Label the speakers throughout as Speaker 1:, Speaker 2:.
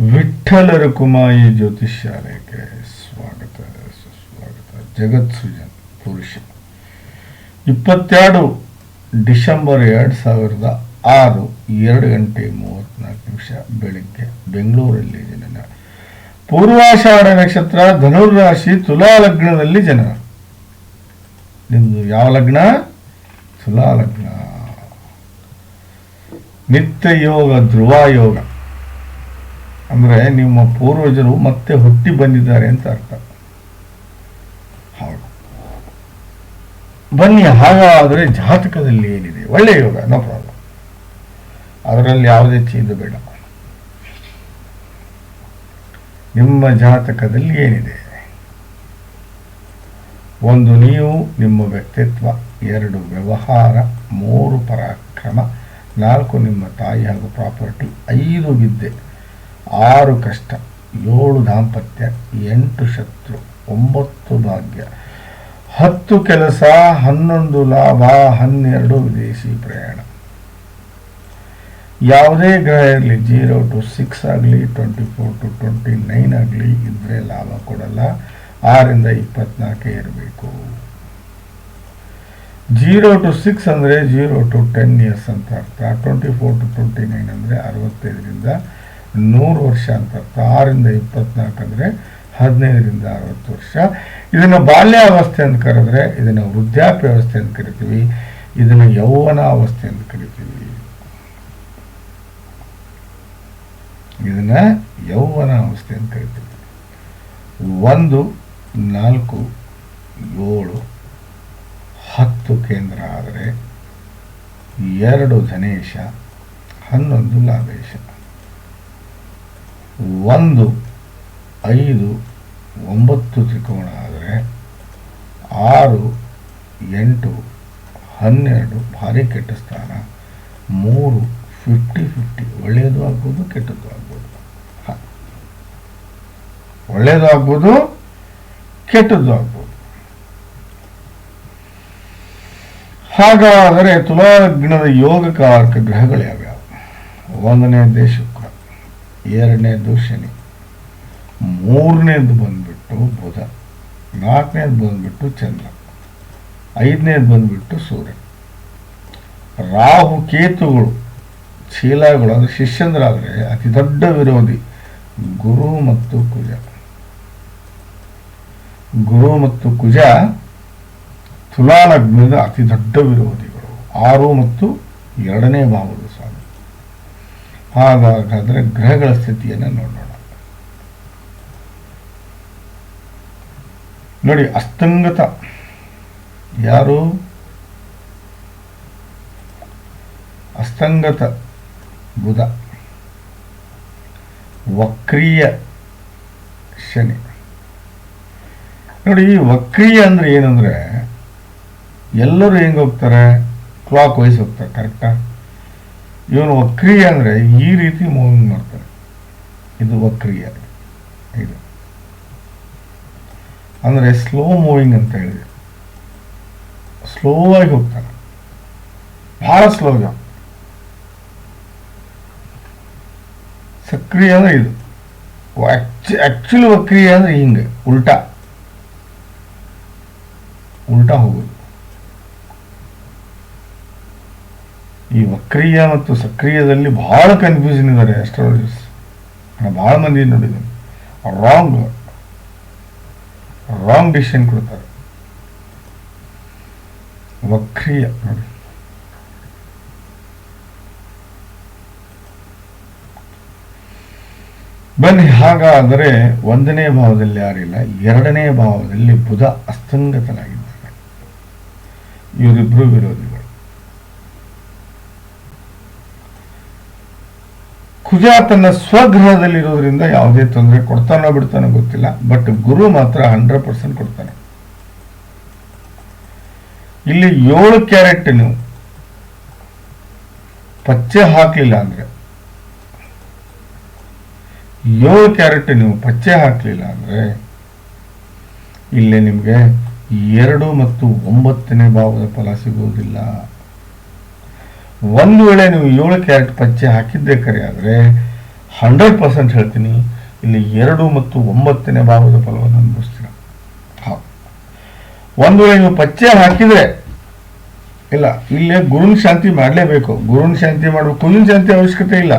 Speaker 1: ವಿಠ್ಠಲ ಕುಮಾಯಿ ಜ್ಯೋತಿಷ್ಯಾಲಯಕ್ಕೆ ಸ್ವಾಗತ, ಸುಸ್ವಾಗತ. ಜಗತ್ ಸೃಜನ್, ಪುರುಷ. ಇಪ್ಪತ್ತೆರಡು ಡಿಸೆಂಬರ್ ಎರಡು ಸಾವಿರದ ಆರು, ಎರಡು ಗಂಟೆ ಮೂವತ್ತ್ನಾಲ್ಕು ನಿಮಿಷ ಬೆಳಿಗ್ಗೆ ಬೆಂಗಳೂರಲ್ಲಿ ಜನನ. ಪೂರ್ವಾಷಾಢ ನಕ್ಷತ್ರ, ಧನುರ್ರಾಶಿ, ತುಲಾ ಲಗ್ನದಲ್ಲಿ ಜನನ. ನಿಮ್ಮದು ಯಾವ ಲಗ್ನ? ತುಲಾ ಲಗ್ನ. ನಿತ್ಯ ಯೋಗ ಧ್ರುವ ಯೋಗ. ಅಂದರೆ ನಿಮ್ಮ ಪೂರ್ವಜರು ಮತ್ತೆ ಹುಟ್ಟಿ ಬಂದಿದ್ದಾರೆ ಅಂತ ಅರ್ಥ. ಹೌದು ಬನ್ನಿ, ಹಾಗಾದರೆ ಜಾತಕದಲ್ಲಿ ಏನಿದೆ? ಒಳ್ಳೆಯ ಯೋಗ, ನೋ ಪ್ರಾಬ್ಲಮ್ ಅದರಲ್ಲಿ ಯಾವುದೇ ಚೀದು ಬೇಡ. ನಿಮ್ಮ ಜಾತಕದಲ್ಲಿ ಏನಿದೆ? ಒಂದು ನೀವು, ನಿಮ್ಮ ವ್ಯಕ್ತಿತ್ವ, ಎರಡು ವ್ಯವಹಾರ, ಮೂರು ಪರಾಕ್ರಮ, ನಾಲ್ಕು ನಿಮ್ಮ ತಾಯಿ ಹಾಗೂ ಪ್ರಾಪರ್ಟಿ ಐದು ವಿದ್ಯೆ. ಆರು ಕಷ್ಟ, ಏಳು ದಾಂಪತ್ಯ, ಎಂಟು ಶತ್ರು, ಒಂಬತ್ತು ಭಾಗ್ಯ. ಹತ್ತು ಕೆಲಸ, ಹನ್ನೊಂದು ಲಾಭ, ಹನ್ನೆರಡು ವಿದೇಶಿ ಪ್ರಯಾಣ. ಯಾವುದೇ ಗ್ರಹ ಇರಲಿ, ಜೀರೋ ಟು ಸಿಕ್ಸ್ ಆಗಲಿ, twenty four to twenty nine ಆಗಲಿ, ಇದ್ರೆ ಲಾಭ ಕೊಡಲ್ಲ. ಆರಿಂದ ಇಪ್ಪತ್ನಾಲ್ಕೇ ಇರಬೇಕು. ಜೀರೋ ಟು ಸಿಕ್ಸ್ ಅಂದರೆ ಜೀರೋ ಟು ಟೆನ್ ಇಯರ್ಸ್ ಅಂತ ಅರ್ಥ. Twenty four to twenty nine ಅಂದರೆ ಅರವತ್ತೈದರಿಂದ ನೂರು ವರ್ಷ ಅಂತ ಅರ್ಥ. ಆರಿಂದ ಇಪ್ಪತ್ನಾಲ್ಕು ಅಂದರೆ ಹದಿನೈದರಿಂದ ಅರವತ್ತು ವರ್ಷ. ಇದನ್ನು ಬಾಲ್ಯಾವಸ್ಥೆ ಅಂತ ಕರೆದ್ರೆ ಇದನ್ನು ವೃದ್ಧಾಪ್ಯ ವ್ಯವಸ್ಥೆ ಅಂತ ಕರಿತೀವಿ. ಇದನ್ನು ಯೌವನ ಅವಸ್ಥೆ ಅಂತ ಕರಿತೀವಿ. ಇದನ್ನ ಯೌವನ ಅವಸ್ಥೆ ಅಂತ ಕರಿತೀವಿ. ಒಂದು, ನಾಲ್ಕು, ಏಳು, ಹತ್ತು ಕೇಂದ್ರ ಆದರೆ ಎರಡು ಧನೇಶ, ಹನ್ನೊಂದು ಲಾಭೇಶ. ಒಂದು, ಐದು, ಒಂಬತ್ತು ತ್ರಿಕೋಣ ಆದರೆ ಆರು, ಎಂಟು, ಹನ್ನೆರಡು ಭಾರಿ ಕೆಟ್ಟ ಸ್ಥಾನ, ಮೂರು ಫಿಫ್ಟಿ ಫಿಫ್ಟಿ ಒಳ್ಳೆಯದು ಆಗ್ಬೋದು, ಕೆಟ್ಟದ್ದು ಆಗ್ಬೋದು. ಒಳ್ಳೆಯದು ಆಗ್ಬೋದು, ಕೆಟ್ಟದ್ದು ಆಗ್ಬೋದು. ಹಾಗಾದರೆ ತುಲಾಗ್ನದ ಯೋಗಕಾರಕ ಗ್ರಹಗಳು ಯಾವ್ಯಾವು? ಒಂದನೇದೇ ಶುಕ್ರ ಎರಡನೇದು ಶನಿ. ಮೂರನೇದು ಬಂದ್ಬಿಟ್ಟು ಬುಧ. ನಾಲ್ಕನೇದು ಬಂದ್ಬಿಟ್ಟು ಚಂದ್ರ. ಐದನೇದು ಬಂದ್ಬಿಟ್ಟು ಸೂರ್ಯ. ರಾಹು ಕೇತುಗಳು ಚೀಲಗಳು ಅಂದರೆ ಶಿಷ್ಯಂದ್ರಾದರೆ ಅತಿ ದೊಡ್ಡ ವಿರೋಧಿ. ಗುರು ಮತ್ತು ಕುಜ. ಗುರು ಮತ್ತು ಕುಜ ತುಲಾಲಗ್ನದ ಅತಿ ದೊಡ್ಡ ವಿರೋಧಿಗಳು. ಆರು ಮತ್ತು ಎರಡನೇ ಸ್ವಾಮಿ ಹಾಗಾದರೆ ಗ್ರಹಗಳ ಸ್ಥಿತಿಯನ್ನು ನೋಡೋಣ ನೋಡಿ, ಅಸ್ತಂಗತ ಯಾರು? ಅಸ್ತಂಗತ ಬುಧ. ವಕ್ರೀಯ ಶನಿ. ನೋಡಿ ವಕ್ರೀಯ ಅಂದ್ರೆ ಏನಂದ್ರೆ ಎಲ್ಲರೂ ಹೆಂಗೆ ಹೋಗ್ತಾರೆ? ಕ್ಲಾಕ್ ವೈಸ್ ಹೋಗ್ತಾರೆ, ಕರೆಕ್ಟಾ? ಇವನು ವಕ್ರೀಯ ಅಂದ್ರೆ ಈ ರೀತಿ ಮೂವಿಂಗ್ ಮಾಡ್ತಾರೆ. ಇದು ವಕ್ರೀಯ. ಇದು. ಅಂದರೆ ಸ್ಲೋ ಮೂವಿಂಗ್ ಅಂತ ಹೇಳಿದೆ ಸ್ಲೋ ಆಗಿ ಹೋಗ್ತಾರೆ. ಭಾಳ ಸ್ಲೋ ಆಗಿ ಸಕ್ರಿಯ ಅಂದ್ರೆ ಇದು. ಆ್ಯಕ್ಚುಲಿ ವಕ್ರಿಯ ಅಂದ್ರೆ ಹಿಂಗೆ, ಉಲ್ಟಾ. ಉಲ್ಟಾ ಹೋಗೋದು. ಈ ವಕ್ರೀಯ ಮತ್ತು ಸಕ್ರಿಯದಲ್ಲಿ ಬಹಳ ಕನ್ಫ್ಯೂಷನ್ ಇದ್ದಾರೆ ಆಸ್ಟ್ರಾಲಜಿಸ್ ನಾನು ಬಹಳ ಮಂದಿ ನೋಡಿದ್ದೀನಿ. ರಾಂಗ್ ರಾಂಗ್ ಡಿಸಿಷನ್ ಕೊಡ್ತಾರೆ. ವಕ್ರಿಯ ನೋಡಿ. ಬನ್ನಿ ಹಾಗಾದರೆ ಒಂದನೇ ಭಾವದಲ್ಲಿ ಯಾರಿಲ್ಲ, ಎರಡನೇ ಭಾವದಲ್ಲಿ ಬುಧ ಅಸ್ತಂಗತನಾಗಿದ್ದಾನೆ ಇವರಿಬ್ಬರು ವಿರೋಧಿಗಳು. ಕುಜ ತನ್ನ ಸ್ವಗ್ರಹದಲ್ಲಿರೋದ್ರಿಂದ ಯಾವುದೇ ತೊಂದರೆ ಕೊಡ್ತಾನೋ ಬಿಡ್ತಾನೋ ಗೊತ್ತಿಲ್ಲ ಬಟ್ ಗುರು ಮಾತ್ರ ಹಂಡ್ರೆಡ್ ಪರ್ಸೆಂಟ್ ಕೊಡ್ತಾನೆ. ಇಲ್ಲಿ ಏಳು ಕ್ಯಾರೆಟ್ ನೀವು ಪಚ್ಚೆ ಹಾಕಲಿಲ್ಲ ಅಂದ್ರೆ, ಏಳು ಕ್ಯಾರೆಟ್ ನೀವು ಪಚ್ಚೆ ಹಾಕಲಿಲ್ಲ ಅಂದ್ರೆ, ಇಲ್ಲಿ ನಿಮಗೆ ಎರಡು ಮತ್ತು ಒಂಬತ್ತನೇ ಭಾವದ ಫಲ ಸಿಗುವುದಿಲ್ಲ ಒಂದು ವೇಳೆ ನೀವು ಏಳು ಕ್ಯಾರೆಟ್ ಪಚ್ಚೆ ಹಾಕಿದ್ದೆ ಕರೆ ಆದರೆ ಹಂಡ್ರೆಡ್ ಪರ್ಸೆಂಟ್ ಹೇಳ್ತೀನಿ, ಇಲ್ಲಿ ಎರಡು ಮತ್ತು ಒಂಬತ್ತನೇ ಭಾವದ ಫಲವನ್ನು ಅನುಭವಿಸ್ತೀರ? ಹೌದು. ಒಂದು ವೇಳೆ ನೀವು ಪಚ್ಚೆ ಹಾಕಿದ್ರೆ, ಇಲ್ಲ, ಇಲ್ಲೇ ಗುರುನ್ ಶಾಂತಿ ಮಾಡಲೇಬೇಕು. ಗುರುನ್ ಶಾಂತಿ ಮಾಡಬೇಕು ಕುಲಿನ ಶಾಂತಿ ಅವಶ್ಯಕತೆ ಇಲ್ಲ.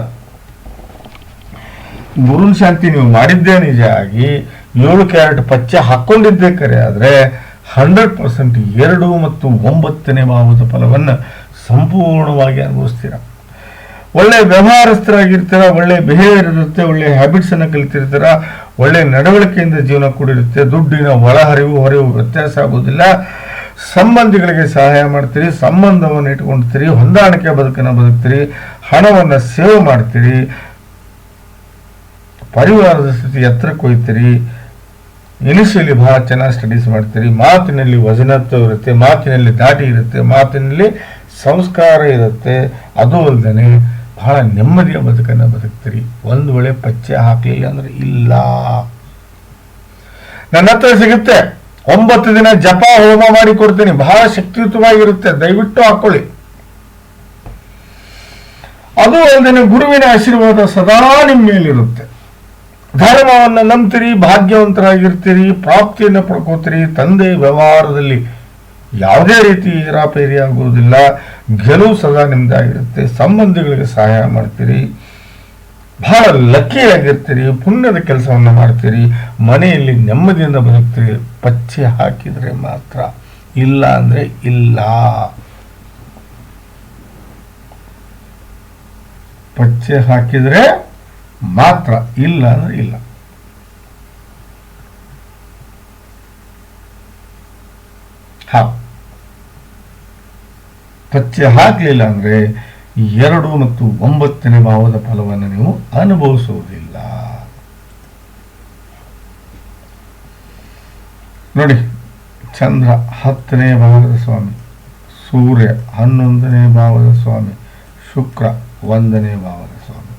Speaker 1: ಗುರುನ್ ಶಾಂತಿ ನೀವು ಮಾಡಿದ್ದೇ ನಿಜ ಆಗಿ ಏಳು ಕ್ಯಾರೆಟ್ ಪಚ್ಚೆ ಹಾಕೊಂಡಿದ್ದೆ ಕರೆ ಆದರೆ ಹಂಡ್ರೆಡ್ ಪರ್ಸೆಂಟ್ ಎರಡು ಮತ್ತು ಒಂಬತ್ತನೇ ಭಾವದ ಫಲವನ್ನು ಸಂಪೂರ್ಣವಾಗಿ ಅನುಭವಿಸ್ತೀರ. ಒಳ್ಳೆ ವ್ಯವಹಾರಸ್ಥರಾಗಿರ್ತೀರ, ಒಳ್ಳೆ ಬಿಹೇವಿಯರ್ ಇರುತ್ತೆ, ಒಳ್ಳೆ ಹ್ಯಾಬಿಟ್ಸ್ ಅನ್ನು ಕಲಿತಿರ್ತೀರ, ಒಳ್ಳೆ ನಡವಳಿಕೆಯಿಂದ ಜೀವನ ಕೂಡಿರುತ್ತೆ, ದುಡ್ಡಿನ ಒಳಹರಿವು ಹೊರವು ವ್ಯತ್ಯಾಸ ಆಗುವುದಿಲ್ಲ. ಸಂಬಂಧಿಗಳಿಗೆ ಸಹಾಯ ಮಾಡ್ತೀರಿ, ಸಂಬಂಧವನ್ನು ಇಟ್ಕೊಳ್ತೀರಿ ಹೊಂದಾಣಿಕೆ ಬದುಕನ್ನು ಬದುಕ್ತೀರಿ, ಹಣವನ್ನು ಸೇವ್ ಮಾಡ್ತೀರಿ, ಪರಿವಾರದ ಸ್ಥಿತಿ ಎತ್ತರಕ್ಕೆ ಹೋಗ್ತೀರಿ ಇನಿಷಿಯಲಿ ಬಹಳ ಚೆನ್ನಾಗಿ ಸ್ಟಡೀಸ್ ಮಾಡ್ತೀರಿ, ಮಾತಿನಲ್ಲಿ ವಜನತ್ವ ಇರುತ್ತೆ, ಮಾತಿನಲ್ಲಿ ದಾಟಿ ಇರುತ್ತೆ, ಮಾತಿನಲ್ಲಿ ಸಂಸ್ಕಾರ ಇರುತ್ತೆ. ಅದು ಅಲ್ಲದೆ ಬಹಳ ನೆಮ್ಮದಿಯ ಬದುಕನ್ನು ಬದುಕ್ತೀರಿ. ಒಂದು ವೇಳೆ ಪಚ್ಚೆ ಹಾಕಲಿಲ್ಲ ಅಂದ್ರೆ ಇಲ್ಲ. ನನ್ನ ಹತ್ರ ಸಿಗುತ್ತೆ. ಒಂಬತ್ತು ದಿನ ಜಪ, ಹೋಮ ಮಾಡಿ ಕೊಡ್ತೀನಿ. ಬಹಳ ಶಕ್ತಿಯುತವಾಗಿರುತ್ತೆ. ದಯವಿಟ್ಟು ಹಾಕೊಳ್ಳಿ. ಅದು ಅಲ್ಲದೆ ಗುರುವಿನ ಆಶೀರ್ವಾದ ಸದಾ ನಿಮ್ಮ ಮೇಲಿರುತ್ತೆ. ಧರ್ಮವನ್ನು ನಂಬ್ತೀರಿ, ಭಾಗ್ಯವಂತರಾಗಿರ್ತೀರಿ, ಪ್ರಾಪ್ತಿಯನ್ನು ಪಡ್ಕೋತೀರಿ, ತಂದೆ ವ್ಯವಹಾರದಲ್ಲಿ ಯಾವುದೇ ರೀತಿ ಏರಾಪೇರಿ ಆಗುವುದಿಲ್ಲ ಗೆಲುವು ಸದಾ ನಿಮ್ದಾಗಿರುತ್ತೆ ಸಂಬಂಧಿಗಳಿಗೆ ಸಹಾಯ ಮಾಡ್ತೀರಿ. ಬಹಳ ಲಕ್ಕಿ ಆಗಿರ್ತೀರಿ ಪುಣ್ಯದ ಕೆಲಸವನ್ನು ಮಾಡ್ತೀರಿ. ಮನೆಯಲ್ಲಿ ನೆಮ್ಮದಿಯಿಂದ ಬದುಕ್ತೀರಿ. ಪಚ್ಚೆ ಹಾಕಿದರೆ ಮಾತ್ರ ಇಲ್ಲ ಅಂದರೆ ಇಲ್ಲ. ಪಚ್ಚೆ ಹಾಕಿದ್ರೆ ಮಾತ್ರ ಇಲ್ಲ ಅಂದರೆ ಇಲ್ಲ. ಹಾ. ಪಚ್ಚೆ ಹಾಕಲಿಲ್ಲ ಅಂದ್ರೆ ಎರಡು ಮತ್ತು ಒಂಬತ್ತನೇ ಭಾವದ ಫಲವನ್ನು ನೀವು ಅನುಭವಿಸುವುದಿಲ್ಲ. ನೋಡಿ, ಚಂದ್ರ ಹತ್ತನೇ ಭಾವದ ಸ್ವಾಮಿ, ಸೂರ್ಯ ಹನ್ನೊಂದನೇ ಭಾವದ ಸ್ವಾಮಿ, ಶುಕ್ರ ಒಂದನೇ ಭಾವದ ಸ್ವಾಮಿ.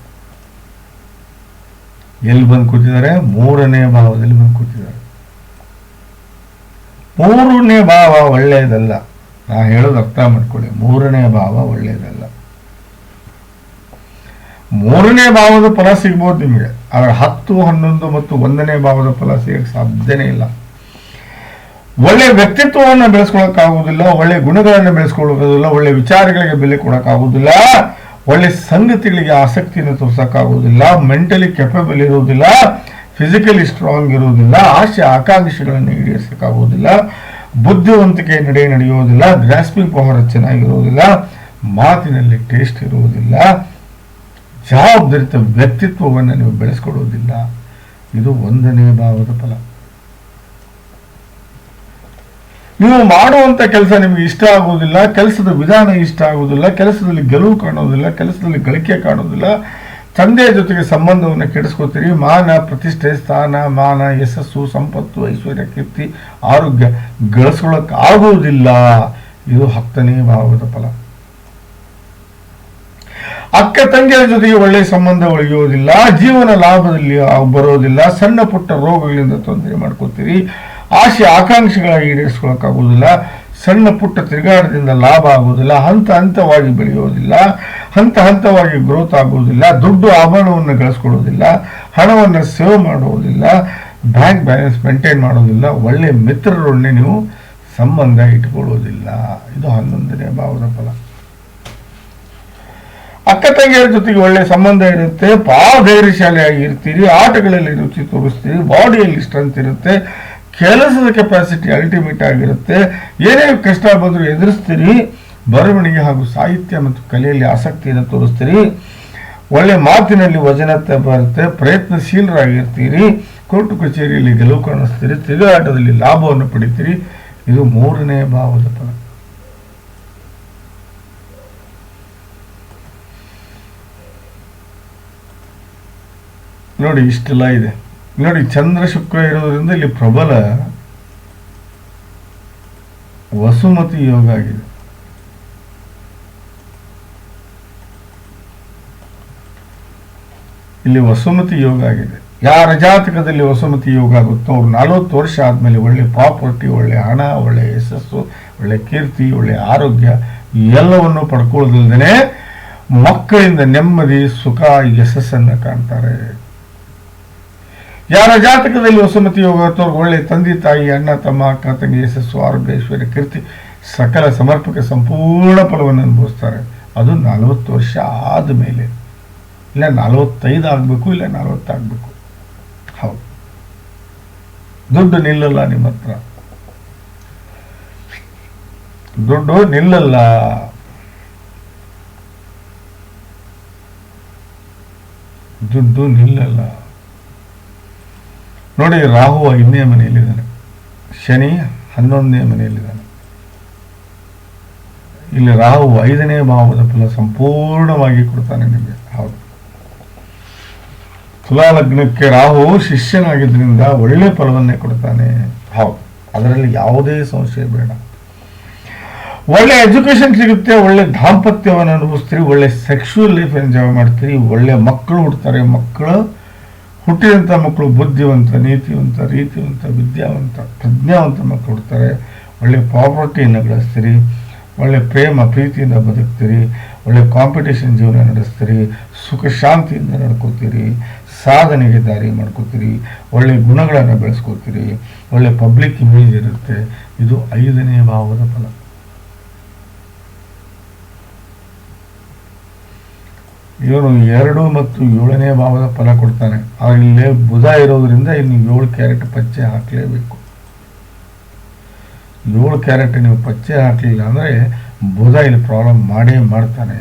Speaker 1: ಎಲ್ಲಿ ಬಂದು ಕೂತಿದ್ದಾರೆ? ಮೂರನೇ ಭಾವದಲ್ಲಿ ಬಂದು ಕೂತಿದ್ದಾರೆ. ಮೂರನೇ ಭಾವ ಒಳ್ಳೆಯದಲ್ಲ. ನಾ ಹೇಳೋದು ಅರ್ಥ ಮಾಡ್ಕೊಳ್ಳಿ. ಮೂರನೇ ಭಾವ ಒಳ್ಳೆಯದಲ್ಲ ಮೂರನೇ ಭಾವದ ಫಲ ಸಿಗ್ಬೋದು ನಿಮಗೆ. ಆದರೆ ಹತ್ತು, ಹನ್ನೊಂದು ಮತ್ತು ಒಂದನೇ ಭಾವದ ಫಲ ಸಿಗಕ್ಕೆ ಸಾಧ್ಯನೇ ಇಲ್ಲ. ಒಳ್ಳೆ ವ್ಯಕ್ತಿತ್ವವನ್ನು ಬೆಳೆಸ್ಕೊಳಕ್ಕಾಗುವುದಿಲ್ಲ, ಒಳ್ಳೆ ಗುಣಗಳನ್ನು ಬೆಳೆಸ್ಕೊಳ್ಳೋದಿಲ್ಲ ಒಳ್ಳೆ ವಿಚಾರಗಳಿಗೆ ಬೆಲೆ ಕೊಡೋಕ್ಕಾಗುವುದಿಲ್ಲ, ಒಳ್ಳೆ ಸಂಗತಿಗಳಿಗೆ ಆಸಕ್ತಿಯನ್ನು ತೋರ್ಸಕ್ಕಾಗುವುದಿಲ್ಲ ಮೆಂಟಲಿ ಕೆಪಬಲ್ ಇರುವುದಿಲ್ಲ ಫಿಸಿಕಲಿ ಸ್ಟ್ರಾಂಗ್ ಇರುವುದಿಲ್ಲ, ಆಸೆ, ಆಕಾಂಕ್ಷೆಗಳನ್ನು ಈಡೇರಿಸಕ್ಕಾಗುವುದಿಲ್ಲ. ಬುದ್ಧಿವಂತಿಕೆ ನಡೆ ನಡೆಯುವುದಿಲ್ಲ ಗ್ರಾಸ್ಪಿಂಗ್ ಪವರ್ ಚೆನ್ನಾಗಿರುವುದಿಲ್ಲ, ಮಾತಿನಲ್ಲಿ ಟೇಸ್ಟ್ ಇರುವುದಿಲ್ಲ, ಜವಾಬ್ದಾರಿತ ವ್ಯಕ್ತಿತ್ವವನ್ನು ನೀವು ಬೆಳೆಸ್ಕೊಡುವುದಿಲ್ಲ ಇದು ಒಂದನೇ ಭಾವದ ಫಲ. ನೀವು ಮಾಡುವಂತ ಕೆಲಸ ನಿಮಗೆ ಇಷ್ಟ ಆಗುವುದಿಲ್ಲ, ಕೆಲಸದ ವಿಧಾನ ಇಷ್ಟ ಆಗುವುದಿಲ್ಲ, ಕೆಲಸದಲ್ಲಿ ಗೆಲುವು ಕಾಣುವುದಿಲ್ಲ, ಕೆಲಸದಲ್ಲಿ ಗಳಿಕೆ ಕಾಣುವುದಿಲ್ಲ ತಂದೆಯ ಜೊತೆಗೆ ಸಂಬಂಧವನ್ನು ಕೆಡಿಸ್ಕೋತೀರಿ. ಮಾನ, ಪ್ರತಿಷ್ಠೆ, ಸ್ಥಾನ, ಮಾನ, ಯಶಸ್ಸು, ಸಂಪತ್ತು, ಐಶ್ವರ್ಯ, ಕೀರ್ತಿ, ಆರೋಗ್ಯ ಗಳಿಸ್ಕೊಳ್ಳೋಕೆ ಆಗುವುದಿಲ್ಲ ಇದು ಹತ್ತನೇ ಭಾವದ ಫಲ. ಅಕ್ಕ ತಂಗಿಯರ ಜೊತೆಗೆ ಒಳ್ಳೆಯ ಸಂಬಂಧ ಉಳಿಯುವುದಿಲ್ಲ ಜೀವನ ಲಾಭದಲ್ಲಿ ಬರೋದಿಲ್ಲ. ಸಣ್ಣ ಪುಟ್ಟ ರೋಗಗಳಿಂದ ತೊಂದರೆ ಮಾಡ್ಕೋತೀರಿ. ಆಸೆ ಆಕಾಂಕ್ಷೆಗಳ ಈಡೇರಿಸ್ಕೊಳಕ್ಕಾಗುವುದಿಲ್ಲ. ಸಣ್ಣ ಪುಟ್ಟ ತಿರುಗಾಟದಿಂದ ಲಾಭ ಆಗುವುದಿಲ್ಲ. ಹಂತ ಹಂತವಾಗಿ ಬೆಳೆಯುವುದಿಲ್ಲ ಹಂತ ಹಂತವಾಗಿ ಗ್ರೋತ್ ಆಗುವುದಿಲ್ಲ, ದುಡ್ಡು ಆಭರಣವನ್ನು ಗಳಿಸ್ಕೊಳ್ಳೋದಿಲ್ಲ ಹಣವನ್ನು ಸೇವ್ ಮಾಡುವುದಿಲ್ಲ ಬ್ಯಾಂಕ್ ಬ್ಯಾಲೆನ್ಸ್ ಮೇಂಟೈನ್ ಮಾಡೋದಿಲ್ಲ ಒಳ್ಳೆ ಮಿತ್ರರೊಡನೆ ನೀವು ಸಂಬಂಧ ಇಟ್ಕೊಳ್ಳೋದಿಲ್ಲ ಇದು ಹನ್ನೊಂದನೇ ಭಾವದ ಫಲ. ಅಕ್ಕ ತಂಗಿಯರ ಜೊತೆಗೆ ಒಳ್ಳೆ ಸಂಬಂಧ ಇರುತ್ತೆ ಬಹಳ ಧೈರ್ಯಶಾಲಿಯಾಗಿ ಇರ್ತೀರಿ ಆಟಗಳಲ್ಲಿ ರುಚಿ ತೋರಿಸ್ತೀರಿ, ಬಾಡಿಯಲ್ಲಿ ಸ್ಟ್ರೆಂತ್ ಇರುತ್ತೆ, ಕೆಲಸದ ಕೆಪಾಸಿಟಿ ಅಲ್ಟಿಮೇಟ್ ಆಗಿರುತ್ತೆ, ಏನೇ ಕಷ್ಟ ಬಂದರೂ ಎದುರಿಸ್ತೀರಿ ಬರವಣಿಗೆ ಹಾಗೂ ಸಾಹಿತ್ಯ ಮತ್ತು ಕಲೆಯಲ್ಲಿ ಆಸಕ್ತಿಯನ್ನು ತೋರಿಸ್ತೀರಿ. ಒಳ್ಳೆ ಮಾತಿನಲ್ಲಿ ವಚನತೆ ಬರುತ್ತೆ ಪ್ರಯತ್ನಶೀಲರಾಗಿರ್ತೀರಿ. ಕೋರ್ಟು ಕಚೇರಿಯಲ್ಲಿ ಗೆಲುವು ಕಾಣಿಸ್ತೀರಿ. ತಿರುಗಾಟದಲ್ಲಿ ಲಾಭವನ್ನು ಪಡಿತೀರಿ. ಇದು ಮೂರನೇ ಭಾವದ ಫಲ. ನೋಡಿ, ಇಷ್ಟೆಲ್ಲ ಇದೆ. ನೋಡಿ, ಚಂದ್ರ ಶುಕ್ರ ಇರೋದ್ರಿಂದ ಇಲ್ಲಿ ಪ್ರಬಲ ವಸುಮತಿ ಯೋಗ ಆಗಿದೆ. ಇಲ್ಲಿ ವಸುಮತಿ ಯೋಗ ಆಗಿದೆ. ಯಾರ ಜಾತಕದಲ್ಲಿ ವಸುಮತಿ ಯೋಗ ಆಗುತ್ತೋ ಅವ್ರು ನಲವತ್ತು ವರ್ಷ ಆದಮೇಲೆ ಒಳ್ಳೆ ಪ್ರಾಪರ್ಟಿ, ಒಳ್ಳೆ ಹಣ, ಒಳ್ಳೆ ಯಶಸ್ಸು, ಒಳ್ಳೆ ಕೀರ್ತಿ, ಒಳ್ಳೆ ಆರೋಗ್ಯ ಎಲ್ಲವನ್ನು ಪಡ್ಕೊಳ್ಳೋದಲ್ದೇ ಮಕ್ಕಳಿಂದ ನೆಮ್ಮದಿ, ಸುಖ, ಯಶಸ್ಸನ್ನು ಕಾಣ್ತಾರೆ. ಯಾರ ಜಾತಕದಲ್ಲಿ ವಸುಮತಿ ಯೋಗ ಅಥವಾ ಒಳ್ಳೆ ತಂದೆ, ತಾಯಿ, ಅಣ್ಣ, ತಮ್ಮ, ಅಕ್ಕ, ತಂಗಿ, ಯಶಸ್ಸು, ಆರೋಗ್ಯ, ಐಶ್ವರ್ಯ, ಕೀರ್ತಿ, ಸಕಲ ಸಮರ್ಪಕ, ಸಂಪೂರ್ಣ ಫಲವನ್ನು ಅನುಭವಿಸ್ತಾರೆ. ಅದು ನಲವತ್ತು ವರ್ಷ ಆದ ಮೇಲೆ ಇಲ್ಲ, ನಲವತ್ತೈದು ಆಗಬೇಕು, ಇಲ್ಲ ನಲವತ್ತಾಗಬೇಕು ಹೌದು. ದುಡ್ಡು ನಿಲ್ಲಲ್ಲ ನಿಮ್ಮ ಹತ್ರ. ದುಡ್ಡು ನಿಲ್ಲಲ್ಲ. ದುಡ್ಡು ನಿಲ್ಲಲ್ಲ. ನೋಡಿ ರಾಹು ಐದನೇ ಮನೆಯಲ್ಲಿದ್ದಾನೆ. ಶನಿ ಹನ್ನೊಂದನೇ ಮನೆಯಲ್ಲಿದ್ದಾನೆ. ಇಲ್ಲಿ ರಾಹು ಐದನೇ ಭಾವದ ಫಲ ಸಂಪೂರ್ಣವಾಗಿ ಕೊಡ್ತಾನೆ ನಿಮಗೆ. ಹೌದು. ತುಲಾ ಲಗ್ನಕ್ಕೆ ರಾಹು ಶಿಷ್ಯನಾಗಿದ್ದರಿಂದ ಒಳ್ಳೆ ಫಲವನ್ನೇ ಕೊಡ್ತಾನೆ. ಹೌದು, ಅದರಲ್ಲಿ ಯಾವುದೇ ಸಂಶಯ ಬೇಡ. ಒಳ್ಳೆ ಎಜುಕೇಶನ್ ಸಿಗುತ್ತೆ, ಒಳ್ಳೆ ದಾಂಪತ್ಯವನ್ನು ಅನುಭವಿಸ್ತೀರಿ, ಒಳ್ಳೆ ಸೆಕ್ಷುವಲ್ ಲೈಫ್ ಎಂಜಾಯ್ ಮಾಡ್ತೀರಿ, ಒಳ್ಳೆ ಮಕ್ಕಳು ಹುಡ್ತಾರೆ ಮಕ್ಕಳು ಹುಟ್ಟಿದಂಥ ಮಕ್ಕಳು ಬುದ್ಧಿವಂತ, ನೀತಿವಂತ, ರೀತಿವಂತ, ವಿದ್ಯಾವಂತ, ಪ್ರಜ್ಞಾವಂತ ಮಕ್ಕಳು ಹುಡ್ತಾರೆ ಒಳ್ಳೆ ಪ್ರಾಪರ್ಟಿಯನ್ನು ಗಳಿಸ್ತೀರಿ, ಒಳ್ಳೆ ಪ್ರೇಮ, ಪ್ರೀತಿಯಿಂದ ಬದುಕ್ತೀರಿ. ಒಳ್ಳೆ ಕಾಂಪಿಟೇಷನ್ ಜೀವನ ನಡೆಸ್ತೀರಿ, ಸುಖ ಶಾಂತಿಯಿಂದ ನಡ್ಕೋತೀರಿ, ಸಾಧನೆಗೆ ದಾರಿ ಮಾಡ್ಕೋತೀರಿ, ಒಳ್ಳೆ ಗುಣಗಳನ್ನು ಬೆಳೆಸ್ಕೋತೀರಿ, ಒಳ್ಳೆ ಪಬ್ಲಿಕ್ ಇಮೇಜ್ ಇರುತ್ತೆ. ಇದು ಐದನೇ ಭಾವದ ಫಲ. ಇವನು ಎರಡು ಮತ್ತು ಏಳನೇ ಭಾವದ ಫಲ ಕೊಡ್ತಾನೆ. ಅಲ್ಲಿ ಬುಧ ಇರೋದ್ರಿಂದ ಇನ್ನು ಏಳು ಕ್ಯಾರೆಟ್ ಪಚ್ಚೆ ಹಾಕಲೇಬೇಕು. ಏಳು ಕ್ಯಾರೆಟ್ ನೀವು ಪಚ್ಚೆ ಹಾಕಲಿಲ್ಲ ಅಂದರೆ ಬುಧ ಇಲ್ಲಿ ಪ್ರಾಬ್ಲಮ್ ಮಾಡೇ ಮಾಡ್ತಾನೆ.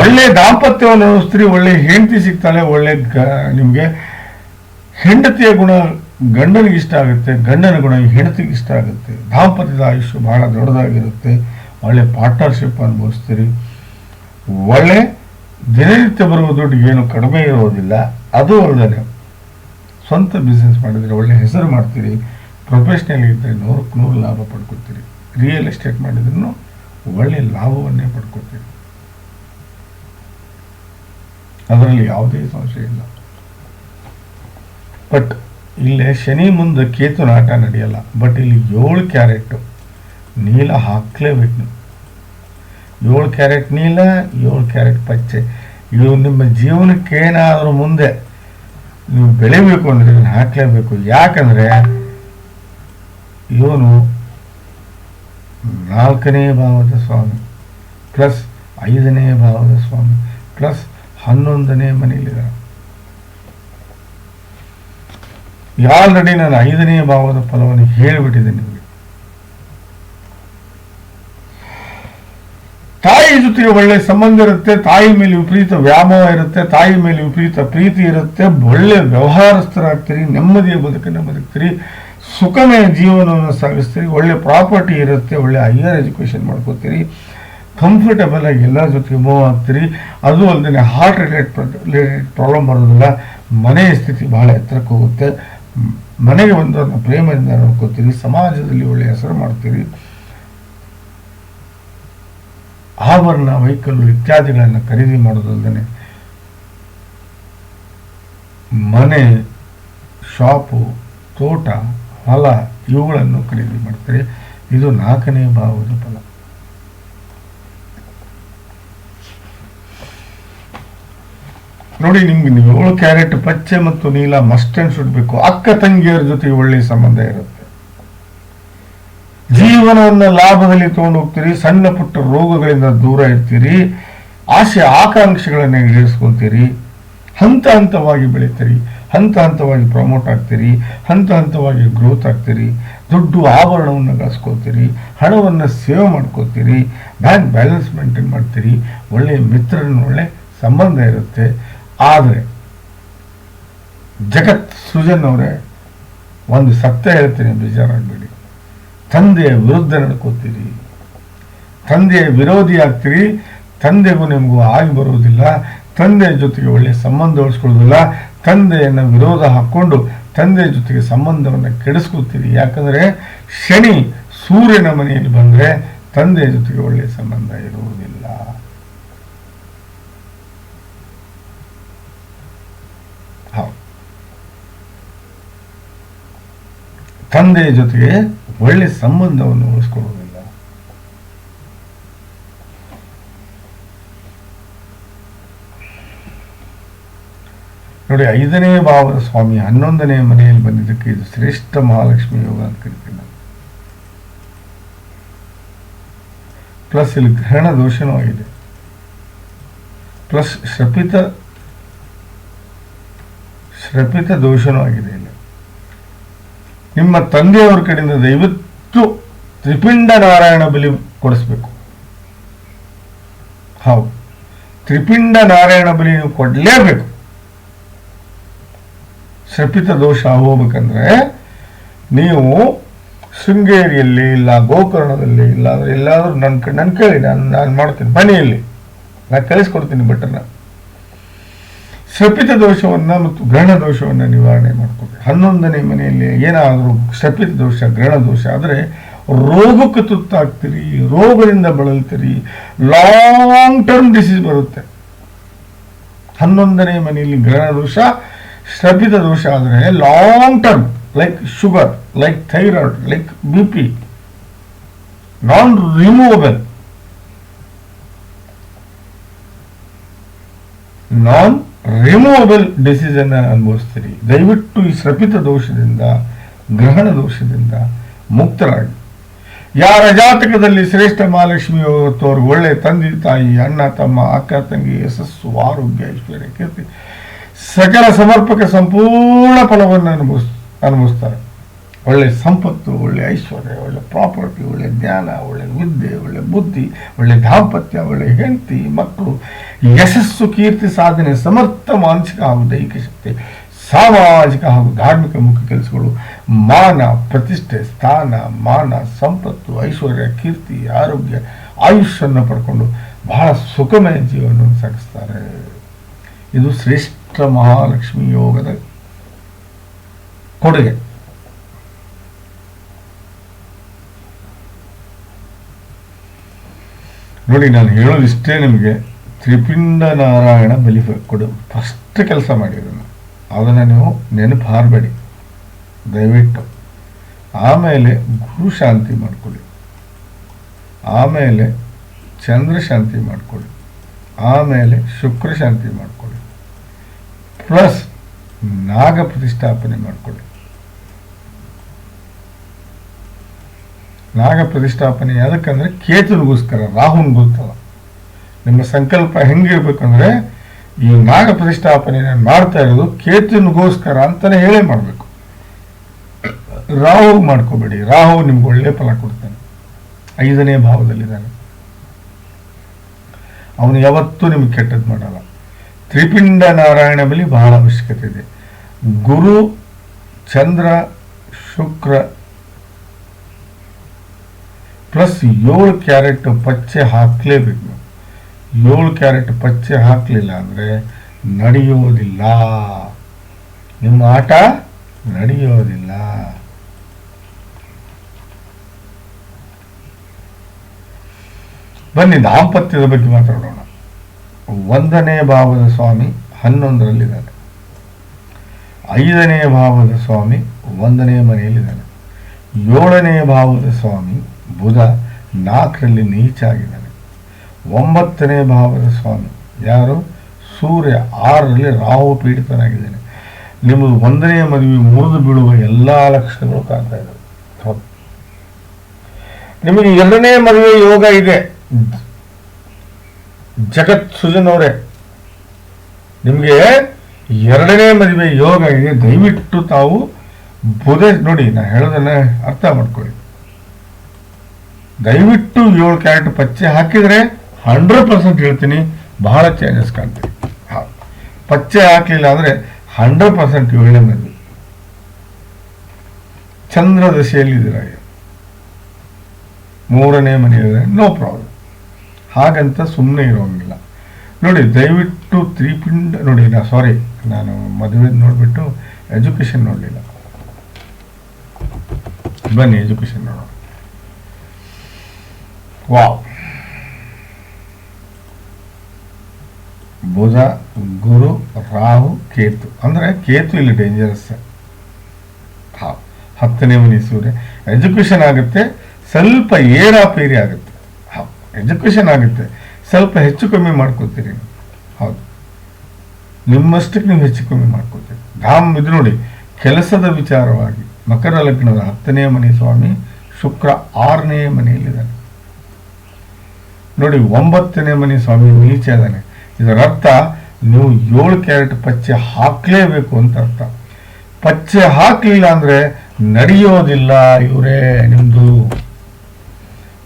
Speaker 1: ಒಳ್ಳೆ ದಾಂಪತ್ಯವನ್ನು ಸ್ತ್ರೀ ಒಳ್ಳೆ ಹೆಂಡತಿ ಸಿಗ್ತಾಳೆ, ಒಳ್ಳೆ ಗ, ನಿಮಗೆ ಹೆಂಡತಿಯ ಗುಣ ಗಂಡನಿಗೆ ಇಷ್ಟ ಆಗುತ್ತೆ, ಗಂಡನ ಗುಣ ಹೆಂಡತಿಗೆ ಇಷ್ಟ ಆಗುತ್ತೆ. ದಾಂಪತ್ಯದ ಆಯುಷ್ಯ ಬಹಳ ದೊಡ್ಡದಾಗಿರುತ್ತೆ. ಒಳ್ಳೆ ಪಾರ್ಟ್ನರ್ಶಿಪ್ ಅನುಭವಿಸ್ತೀರಿ. ಒಳ್ಳೆ ದಿನನಿತ್ಯ ಬರುವ ದುಡ್ಡು ಏನು ಕಡಿಮೆ ಇರೋದಿಲ್ಲ. ಅದು ಅಲ್ಲದೆ ಸ್ವಂತ ಬಿಸ್ನೆಸ್ ಮಾಡಿದರೆ ಒಳ್ಳೆ ಹೆಸರು ಮಾಡ್ತೀರಿ. ಪ್ರೊಫೆಷ್ನಲ್ ಇದ್ದರೆ ನೂರಕ್ಕೆ ನೂರು ಲಾಭ ಪಡ್ಕೊತೀರಿ. ರಿಯಲ್ ಎಸ್ಟೇಟ್ ಮಾಡಿದ್ರು ಒಳ್ಳೆ ಲಾಭವನ್ನೇ ಪಡ್ಕೊತೀವಿ ಅದರಲ್ಲಿ ಯಾವುದೇ ಸಂಶಯ ಇಲ್ಲ. ಬಟ್ ಇಲ್ಲೇ ಶನಿ ಮುಂದೆ ಕೇತು ನಾಟ ನಡೆಯಲ್ಲ. ಬಟ್ ಇಲ್ಲಿ ಏಳು ಕ್ಯಾರೆಟ್ ನೀಲ ಹಾಕ್ಲೇಬೇಕು. ನೀವು ಏಳು ಕ್ಯಾರೆಟ್ ನೀಲ, ಏಳು ಕ್ಯಾರೆಟ್ ಪಚ್ಚೆ. ಇವು ನಿಮ್ಮ ಜೀವನಕ್ಕೆ ಏನಾದರೂ ಮುಂದೆ ನೀವು ಬೆಳಿಬೇಕು ಅಂದರೆ ಹಾಕ್ಲೇಬೇಕು ಹಾಕಲೇಬೇಕು. ಯಾಕಂದರೆ ಇವನು ನಾಲ್ಕನೇ ಭಾವದ ಸ್ವಾಮಿ, ಪ್ಲಸ್ ಐದನೇ ಭಾವದ ಸ್ವಾಮಿ, ಪ್ಲಸ್ ಹನ್ನೊಂದನೇ ಮನೆಯಲ್ಲಿದ್ದಾರೆ ಆಲ್ರೆಡಿ ನಾನು ಐದನೇ ಭಾವದ ಫಲವನ್ನು ಹೇಳಿಬಿಟ್ಟಿದ್ದೀನಿ ನಿಮಗೆ? ತಾಯಿ ಜೊತೆಗೆ ಒಳ್ಳೆ ಸಂಬಂಧ ಇರುತ್ತೆ, ತಾಯಿ ಮೇಲೆ ವಿಪರೀತ ವ್ಯಾಮೋಹ ಇರುತ್ತೆ, ತಾಯಿ ಮೇಲೆ ವಿಪರೀತ ಪ್ರೀತಿ ಇರುತ್ತೆ, ಒಳ್ಳೆ ವ್ಯವಹಾರಸ್ಥರಾಗ್ತೀರಿ, ನೆಮ್ಮದಿಯ ಬದುಕನ್ನು ಬದುಕ್ತೀರಿ ಸುಖಮಯ ಜೀವನವನ್ನು ಸಾಗಿಸ್ತೀರಿ, ಒಳ್ಳೆ ಪ್ರಾಪರ್ಟಿ ಇರುತ್ತೆ, ಒಳ್ಳೆ ಹೈಯರ್ ಎಜುಕೇಷನ್ ಮಾಡ್ಕೋತೀರಿ ಕಂಫರ್ಟಬಲ್ ಆಗಿ ಎಲ್ಲ ಜೊತೆಗೆ ಮೂವ್ ಆಗ್ತೀರಿ. ಅದು ಅಲ್ಲದೆ ಹಾರ್ಟ್ ರಿಲೇಟ್ ರಿಲೇಟೆಡ್ ಪ್ರಾಬ್ಲಮ್ ಬರೋದಿಲ್ಲ. ಮನೆಯ ಸ್ಥಿತಿ ಬಹಳ ಎತ್ತರಕ್ಕೆ ಹೋಗುತ್ತೆ. ಮನೆಗೆ ಬಂದವ್ರನ್ನ ಪ್ರೇಮದಿಂದ ನೋಡ್ಕೋತೀರಿ, ಸಮಾಜದಲ್ಲಿ ಒಳ್ಳೆ ಹೆಸರು ಮಾಡ್ತೀರಿ. ಆಭರಣ ವೆಹಿಕಲ್ಲು ಇತ್ಯಾದಿಗಳನ್ನು ಖರೀದಿ ಮಾಡೋದಲ್ಲದೆ ಮನೆ ಶಾಪು ತೋಟ ಹೊಲ ಇವುಗಳನ್ನು ಖರೀದಿ ಮಾಡ್ತಾರೆ. ಇದು ನಾಲ್ಕನೇ ಭಾವದ ಫಲ. ನೋಡಿ, ನಿಮ್ಗೆ ಏಳು ಕ್ಯಾರೆಟ್ ಪಚ್ಚೆ ಮತ್ತು ನೀಲ ಮಸ್ಟನ್ ಸುಡ್ಬೇಕು ಅಕ್ಕ ತಂಗಿಯರ ಜೊತೆ ಒಳ್ಳೆ ಸಂಬಂಧ ಇರುತ್ತೆ. ಜೀವನವನ್ನು ಲಾಭದಲ್ಲಿ ತಗೊಂಡು ಹೋಗ್ತೀರಿ, ಸಣ್ಣ ಪುಟ್ಟ ರೋಗಗಳಿಂದ ದೂರ ಇರ್ತೀರಿ, ಆಸೆ ಆಕಾಂಕ್ಷೆಗಳನ್ನು ಈಡೇರಿಸ್ಕೊಂತೀರಿ ಹಂತ ಹಂತವಾಗಿ ಬೆಳೀತೀರಿ. ಹಂತ ಹಂತವಾಗಿ ಪ್ರಮೋಟ್ ಆಗ್ತೀರಿ, ಹಂತ ಹಂತವಾಗಿ ಗ್ರೋತ್ ಆಗ್ತೀರಿ, ದುಡ್ಡು ಆಭರಣವನ್ನು ಗಳಿಸ್ಕೋತೀರಿ, ಹಣವನ್ನು ಸೇವ್ ಮಾಡ್ಕೋತೀರಿ ಬ್ಯಾಂಕ್ ಬ್ಯಾಲೆನ್ಸ್ ಮೇಂಟೈನ್ ಮಾಡ್ತೀರಿ ಒಳ್ಳೆಯ ಮಿತ್ರನ ಒಳ್ಳೆ ಸಂಬಂಧ ಇರುತ್ತೆ. ಆದರೆ, ಜಗತ್ ಸೃಜನ್ ಅವರೇ, ಒಂದು ಸತ್ಯ ಹೇಳ್ತೀನಿ ಬೇಜಾರಾಗಬೇಡಿ. ತಂದೆಯ ವಿರುದ್ಧ ನಡ್ಕೋತೀರಿ. ತಂದೆಯ ವಿರೋಧಿ ಆಗ್ತೀರಿ, ತಂದೆಗೂ ನಿಮಗೂ ಆಗಿ ಬರುವುದಿಲ್ಲ ತಂದೆಯ ಜೊತೆಗೆ ಒಳ್ಳೆಯ ಸಂಬಂಧ ಉಳಿಸ್ಕೊಳ್ಳೋದಿಲ್ಲ. ತಂದೆಯನ್ನು ವಿರೋಧ ಹಾಕ್ಕೊಂಡು ತಂದೆಯ ಜೊತೆಗೆ ಸಂಬಂಧವನ್ನು ಕೆಡಿಸ್ಕೊತೀರಿ ಯಾಕಂದರೆ ಶನಿ ಸೂರ್ಯನ ಮನೆಯಲ್ಲಿ ಬಂದರೆ ತಂದೆಯ ಜೊತೆಗೆ ಒಳ್ಳೆಯ ಸಂಬಂಧ ಇರುವುದಿಲ್ಲ. ಹೌದು. ತಂದೆಯ ಜೊತೆಗೆ ಒಳ್ಳೆ ಸಂಬಂಧವನ್ನು ಉಳಿಸ್ಕೊಳ್ಳೋದಿಲ್ಲ ನೋಡಿ, ಐದನೇ ಭಾವದ ಸ್ವಾಮಿ ಹನ್ನೊಂದನೇ ಮನೆಯಲ್ಲಿ ಬಂದಿದ್ದಕ್ಕೆ ಇದು ಶ್ರೇಷ್ಠ ಮಹಾಲಕ್ಷ್ಮಿ ಯೋಗ ಅಂತ ಕರಿತೀನಿ ಪ್ಲಸ್ ಇಲ್ಲಿ ಗ್ರಹಣ ದೋಷನೂ ಆಗಿದೆ. ಪ್ಲಸ್ ಶ್ರಪಿತ ಶ್ರಪಿತ ದೋಷನೂ ಆಗಿದೆ ಇಲ್ಲಿ. ನಿಮ್ಮ ತಂದೆಯವರ ಕಡೆಯಿಂದ ದಯವಿಟ್ಟು ತ್ರಿಪಿಂಡ ನಾರಾಯಣ ಬಲಿ ಕೊಡಿಸ್ಬೇಕು. ಹೌದು. ತ್ರಿಪಿಂಡ ನಾರಾಯಣ ಬಲಿ ನೀವು ಕೊಡಲೇಬೇಕು. ಶ್ರಪಿತ ದೋಷ ಹೋಗ್ಬೇಕಂದ್ರೆ ನೀವು ಶೃಂಗೇರಿಯಲ್ಲಿ ಇಲ್ಲ, ಗೋಕರ್ಣದಲ್ಲಿ ಇಲ್ಲ ಅಂದ್ರೆ ಎಲ್ಲಾದ್ರೂ ನನ್ನ ನನ್ನ ಕೇಳಿ, ನಾನು ನಾನು ಮಾಡ್ತೀನಿ ಮನೆಯಲ್ಲಿ ನಾನು ಕಳಿಸ್ಕೊಡ್ತೀನಿ ಭಟ್ರನ್ನ ಶಪಿತ ದೋಷವನ್ನ ಮತ್ತು ಗ್ರಹಣ ದೋಷವನ್ನ ನಿವಾರಣೆ ಮಾಡ್ಕೊಬೇಕು ಹನ್ನೊಂದನೇ ಮನೆಯಲ್ಲಿ ಏನಾದರೂ ಶಪಿತ ದೋಷ, ಗ್ರಹಣ ದೋಷ ಆದರೆ ರೋಗಕ್ಕೆ ತುತ್ತಾಗ್ತೀರಿ ರೋಗದಿಂದ ಬಳಲ್ತೀರಿ ಲಾಂಗ್ ಟರ್ಮ್ ಡಿಸೀಸ್ ಬರುತ್ತೆ. ಹನ್ನೊಂದನೇ ಮನೆಯಲ್ಲಿ ಗ್ರಹಣ ದೋಷ ಶಪಿತ ದೋಷ ಆದರೆ long term like sugar like thyroid like B P non removable non removable disease ಅನ್ನ ಅನುಭವಿಸ್ತೀರಿ. ದಯವಿಟ್ಟು ಈ ಶ್ರಪಿತ ದೋಷದಿಂದ, ಗ್ರಹಣ ದೋಷದಿಂದ ಮುಕ್ತರಾಗಿ. ಯಾರ ಜಾತಕದಲ್ಲಿ ಶ್ರೇಷ್ಠ ಮಹಾಲಕ್ಷ್ಮಿ ಅವ್ರಿಗೆ ಒಳ್ಳೆ ತಂದೆ ತಾಯಿ, ಅಣ್ಣ, ತಮ್ಮ, ಅಕ್ಕ, ತಂಗಿ, ಯಶಸ್ಸು, ಆರೋಗ್ಯ, ಐಶ್ವರ್ಯ, ಕೀರ್ತಿ ಸಕಲ ಸಮರ್ಪಕ ಸಂಪೂರ್ಣ ಫಲವನ್ನು ಅನುಭವಿಸ್, ಅನುಭವಿಸ್ತಾರೆ. ಒಳ್ಳೆ ಸಂಪತ್ತು, ಒಳ್ಳೆ ಐಶ್ವರ್ಯ, ಒಳ್ಳೆ ಪ್ರಾಪರ್ಟಿ, ಒಳ್ಳೆ ಜ್ಞಾನ, ಒಳ್ಳೆ ವಿದ್ಯೆ, ಒಳ್ಳೆ ಬುದ್ಧಿ, ಒಳ್ಳೆ ದಾಂಪತ್ಯ, ಒಳ್ಳೆ ಹೆಂಡತಿ, ಮಕ್ಕಳು, ಯಶಸ್ಸು, ಕೀರ್ತಿ, ಸಾಧನೆ, ಸಮರ್ಥ, ಮಾನಸಿಕ ಹಾಗೂ ದೈಹಿಕ ಶಕ್ತಿ, ಸಾಮಾಜಿಕ ಹಾಗೂ ಧಾರ್ಮಿಕ ಮುಖ್ಯ ಕೆಲಸಗಳು, ಮಾನ, ಪ್ರತಿಷ್ಠೆ, ಸ್ಥಾನ, ಮಾನ, ಸಂಪತ್ತು, ಐಶ್ವರ್ಯ, ಕೀರ್ತಿ, ಆರೋಗ್ಯ, ಆಯುಷ್ಯನ್ನು ಪಡ್ಕೊಂಡು ಬಹಳ ಸುಖಮಯ ಜೀವನವನ್ನು ಸಾಗಿಸ್ತಾರೆ. ಇದು ಶ್ರೇಷ್ಠ ಮಹಾಲಕ್ಷ್ಮಿ ಯೋಗದ ಕೊಡುಗೆ. ನೋಡಿ, ನಾನು ಹೇಳೋದಿಷ್ಟೇ ನಿಮಗೆ, ತ್ರಿಪಿಂಡ ನಾರಾಯಣ ಬಲಿ ಕೊಡು. ಫಸ್ಟ್ ಕೆಲಸ ಮಾಡಿರೋದು ಅದನ್ನು ನೀವು ನೆನಪು ಹಾರಬೇಡಿ ದಯವಿಟ್ಟು. ಆಮೇಲೆ ಗುರು ಶಾಂತಿ ಮಾಡ್ಕೊಳ್ಳಿ. ಆಮೇಲೆ ಚಂದ್ರ ಶಾಂತಿ ಮಾಡ್ಕೊಳ್ಳಿ. ಆಮೇಲೆ ಶುಕ್ರ ಶಾಂತಿ ಮಾಡ್ಕೊಳ್ಳಿ. ಪ್ಲಸ್ ನಾಗ ಪ್ರತಿಷ್ಠಾಪನೆ ಮಾಡಿಕೊಳ್ಳಿ. ನಾಗ ಪ್ರತಿಷ್ಠಾಪನೆ ಯಾವುದಕ್ಕಂದ್ರೆ ಕೇತುನಿಗೋಸ್ಕರ ರಾಹುನ್ ಗೊತ್ತಲ್ಲ ನಿಮ್ಮ ಸಂಕಲ್ಪ ಹೆಂಗಿರ್ಬೇಕಂದ್ರೆ, ಈ ನಾಗ ಪ್ರತಿಷ್ಠಾಪನೆ ಮಾಡ್ತಾ ಇರೋದು ಕೇತುನಿಗೋಸ್ಕರ ಅಂತಾನೆ ಹೇಳೇ ಮಾಡಬೇಕು. ರಾಹು ಮಾಡ್ಕೋಬೇಡಿ. ರಾಹು ನಿಮ್ಗೆ ಒಳ್ಳೆ ಫಲ ಕೊಡ್ತಾನೆ. ಐದನೇ ಭಾವದಲ್ಲಿದ್ದಾನೆ. ಅವನು ಯಾವತ್ತೂ ನಿಮ್ಗೆ ಕೆಟ್ಟದ್ದು ಮಾಡಲ್ಲ. ತ್ರಿಪಿಂಡ ನಾರಾಯಣ ಬಲಿ ಬಹಳ ಅವಶ್ಯಕತೆ ಇದೆ. ಗುರು, ಚಂದ್ರ, ಶುಕ್ರ ಪ್ಲಸ್ ಏಳು ಕ್ಯಾರೆಟ್ ಪಚ್ಚೆ ಹಾಕಲೇಬೇಕು. ಏಳು ಕ್ಯಾರೆಟ್ ಪಚ್ಚೆ ಹಾಕಲಿಲ್ಲ ಅಂದರೆ ನಡೆಯೋದಿಲ್ಲ. ನಿಮ್ಮ ಆಟ ನಡೆಯೋದಿಲ್ಲ. ಬನ್ನಿ, ದಾಂಪತ್ಯದ ಬಗ್ಗೆ ಮಾತಾಡೋಣ. ಒಂದನೇ ಭಾವದ ಸ್ವಾಮಿ ಹನ್ನೊಂದರಲ್ಲಿದ್ದಾನೆ. ಐದನೇ ಭಾವದ ಸ್ವಾಮಿ ಒಂದನೇ ಮನೆಯಲ್ಲಿದ್ದಾನೆ. ಏಳನೇ ಭಾವದ ಸ್ವಾಮಿ ಬುಧ ನಾಲ್ಕರಲ್ಲಿ ನೀಚಾಗಿದ್ದಾನೆ. ಒಂಬತ್ತನೇ ಭಾವದ ಸ್ವಾಮಿ ಯಾರು? ಸೂರ್ಯ ಆರರಲ್ಲಿ ರಾಹು ಪೀಡಿತನಾಗಿದ್ದಾನೆ. ನಿಮ್ಮದು ಒಂದನೇ ಮದುವೆ ಮುರಿದು ಬೀಳುವ ಎಲ್ಲ ಲಕ್ಷಣಗಳು ಕಾಣ್ತಾ ಇದ್ದಾವೆ. ನಿಮಗೆ ಎರಡನೇ ಮದುವೆ ಯೋಗ ಇದೆ. ಜಗತ್ ಸುಜನ್ ಅವರೇ, ನಿಮಗೆ ಎರಡನೇ ಮದುವೆ ಯೋಗ ಇದೆ ದಯವಿಟ್ಟು ತಾವು ಬುಧ ನೋಡಿ, ನಾ ಹೇಳೋದನ್ನ ಅರ್ಥ ಮಾಡ್ಕೊಳ್ಳಿ ದಯವಿಟ್ಟು ಏಳು ಕ್ಯಾರೆಟ್ ಪಚ್ಚೆ ಹಾಕಿದ್ರೆ ಹಂಡ್ರೆಡ್ ಪರ್ಸೆಂಟ್ ಹೇಳ್ತೀನಿ, ಬಹಳ ಚೇಂಜಸ್ ಕಾಣ್ತೀವಿ. ಪಚ್ಚೆ ಹಾಕಲಿಲ್ಲ ಅಂದ್ರೆ ಹಂಡ್ರೆಡ್ ಪರ್ಸೆಂಟ್ ಏಳನೇ ಮದುವೆ ಚಂದ್ರ ದಶೆಯಲ್ಲಿದ್ದೀರ ಈಗ. ಮೂರನೇ ಮನೆಯಲ್ಲಿ ನೋ ಪ್ರಾಬ್ಲಮ್ ಹಾಗಂತ ಸುಮ್ಮನೆ ಇರೋಂಗಿಲ್ಲ. ನೋಡಿ, ದಯವಿಟ್ಟು ತ್ರಿಪಿಂಡ, ನೋಡಿ, ನಾ ಸಾರಿ ನಾನು ಮದುವೆ ನೋಡಿಬಿಟ್ಟು ಎಜುಕೇಶನ್ ನೋಡಲಿಲ್ಲ. ಬನ್ನಿ ಎಜುಕೇಶನ್ ನೋಡೋಣ. ವಾವ್. ಬುಧ, ಗುರು, ರಾಹು, ಕೇತು. ಅಂದ್ರೆ ಕೇತು ಇಲ್ಲಿ ಡೇಂಜರಸ್ ಹಾ, ಹತ್ತನೇ ಮನೆ ಸೂರ್ಯ. ಎಜುಕೇಶನ್ ಆಗುತ್ತೆ, ಸ್ವಲ್ಪ ಏರಾಪೇರಿ ಆಗುತ್ತೆ. ಹೌದು ಎಜುಕೇಶನ್ ಆಗುತ್ತೆ. ಸ್ವಲ್ಪ ಹೆಚ್ಚು ಕಮ್ಮಿ ಮಾಡ್ಕೋತೀರಿ. ಹೌದು. ನಿಮ್ಮಷ್ಟಕ್ಕೆ ನೀವು ಹೆಚ್ಚು ಕಮ್ಮಿ ಮಾಡ್ಕೋತೀರಿ. ಧಾಮ್ ಇದು ನೋಡಿ, ಕೆಲಸದ ವಿಚಾರವಾಗಿ ಮಕರ ಲಗ್ನದ ಹತ್ತನೇ ಮನೆ ಸ್ವಾಮಿ ಶುಕ್ರ ಆರನೇ ಮನೆಯಲ್ಲಿದ್ದಾನೆ. ನೋಡಿ, ಒಂಬತ್ತನೇ ಮನೆ ಸ್ವಾಮಿ ನೀಚ ಇದ್ದಾನೆ. ಇದರ ಅರ್ಥ ನೀವು ಏಳು ಕ್ಯಾರೆಟ್ ಪಚ್ಚೆ ಹಾಕಲೇಬೇಕು ಅಂತ ಅರ್ಥ. ಪಚ್ಚೆ ಹಾಕಲಿಲ್ಲ ಅಂದ್ರೆ ನಡೆಯೋದಿಲ್ಲ ಇವರೇ ನಿಮ್ದು.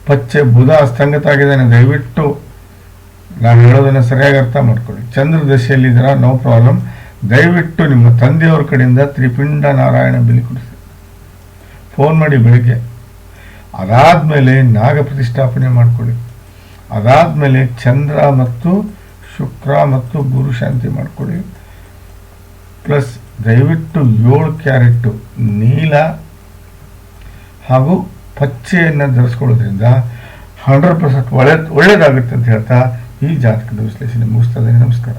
Speaker 1: ಪಚ್ಚೆ ಬುಧ ಸ್ತಂಗತ ಆಗಿದ್ದಾನೆ ದಯವಿಟ್ಟು ನಾನು ಹೇಳೋದನ್ನು ಸರಿಯಾಗಿ ಅರ್ಥ ಮಾಡ್ಕೊಳ್ಳಿ. ಚಂದ್ರ ದಶೆಯಲ್ಲಿದ್ದೀರಾ? ನೋ ಪ್ರಾಬ್ಲಮ್ ದಯವಿಟ್ಟು ನಿಮ್ಮ ತಂದೆಯವ್ರ ಕಡೆಯಿಂದ ತ್ರಿಪಿಂಡ ನಾರಾಯಣ ಬಲಿ ಕೊಡಿಸಿ. ಫೋನ್ ಮಾಡಿ ಬೆಳಿಗ್ಗೆ. ಅದಾದಮೇಲೆ ನಾಗ ಪ್ರತಿಷ್ಠಾಪನೆ ಮಾಡಿಕೊಳ್ಳಿ. ಅದಾದಮೇಲೆ ಚಂದ್ರ ಮತ್ತು ಶುಕ್ರ ಮತ್ತು ಗುರು ಶಾಂತಿ ಮಾಡಿಕೊಳ್ಳಿ. ಪ್ಲಸ್ ದಯವಿಟ್ಟು ಏಳು ಕ್ಯಾರೆಟ್ಟು ನೀಲ ಹಾಗೂ ಪಚ್ಚೆಯನ್ನು ಧರಿಸ್ಕೊಳ್ಳೋದ್ರಿಂದ ಹಂಡ್ರೆಡ್ ಪರ್ಸೆಂಟ್ ಒಳ್ಳೆ ಒಳ್ಳೇದಾಗುತ್ತೆ ಅಂತ ಹೇಳ್ತಾ ಈ ಜಾತಕದ ವಿಶ್ಲೇಷಣೆ ಮುಗಿಸ್ತದೆ ನಮಸ್ಕಾರ.